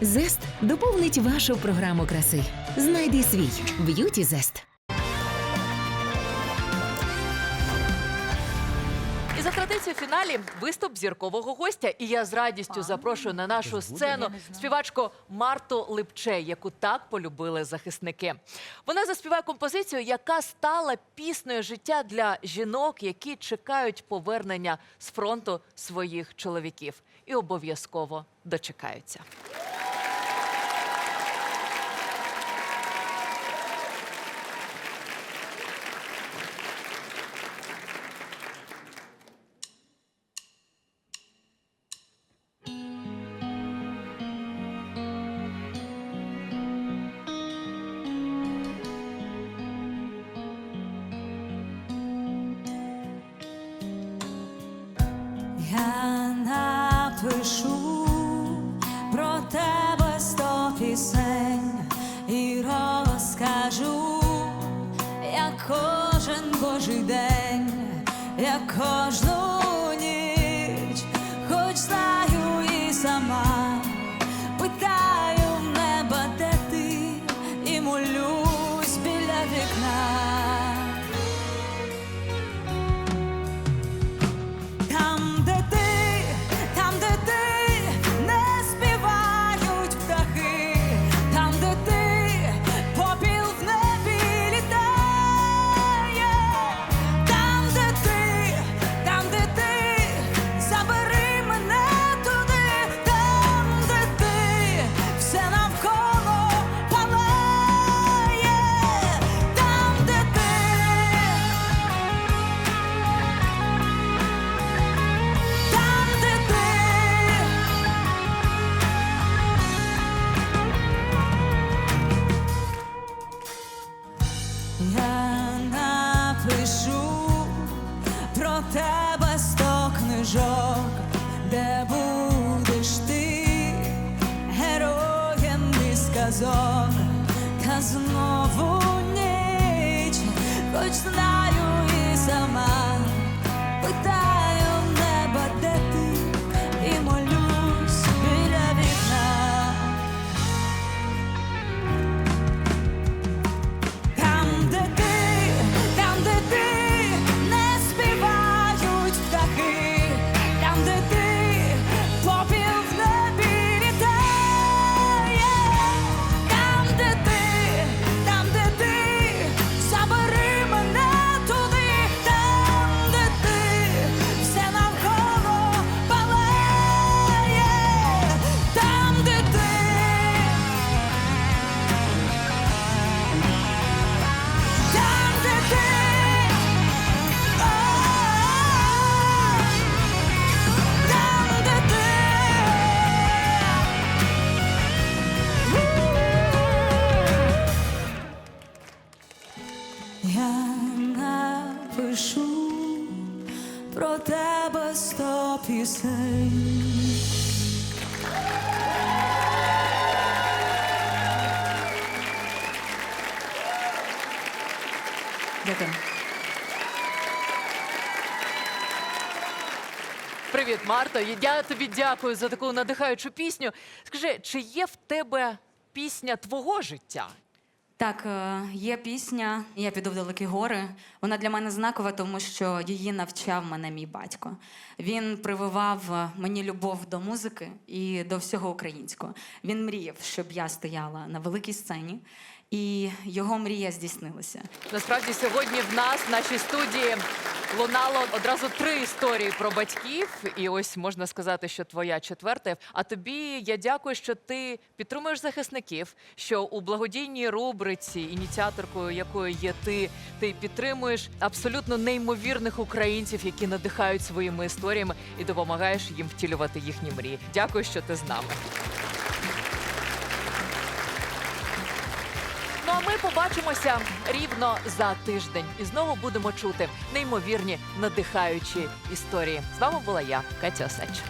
Зест доповнить вашу програму краси. Знайди свій б'юті зест. І за традицією в фіналі виступ зіркового гостя. І я з радістю запрошую на нашу сцену співачку Марту Липче, яку так полюбили захисники. Вона заспіває композицію, яка стала піснею життя для жінок, які чекають повернення з фронту своїх чоловіків, і обов'язково дочекаються. Я напишу про тебе сто пісень і розкажу, як кожен божий день, напишу про тебе сто книжок, де будеш ти героєм із сказок, та знову ніч, хоч знаю і сама, напишу про тебе сто пісень. Дякую. Привіт, Марто. Я тобі дякую за таку надихаючу пісню. Скажи, чи є в тебе пісня твого життя? Так, е, є пісня Я піду в далекі гори. Вона для мене знакова, тому що її навчав мене мій батько. Він прививав е, мені любов до музики і до всього українського. Він мріяв, щоб я стояла на великій сцені, і його мрія здійснилася. Насправді сьогодні в нас в нашій студії лунало одразу три історії про батьків. І ось можна сказати, що твоя четверта. А тобі я дякую, що ти підтримуєш захисників. Що у благодійній рубриці, ініціаторкою якої є ти, ти підтримуєш абсолютно неймовірних українців, які надихають своїми історіями і допомагаєш їм втілювати їхні мрії. Дякую, що ти з нами. Побачимося рівно за тиждень і знову будемо чути неймовірні надихаючі історії. З вами була я, Катя Осадча.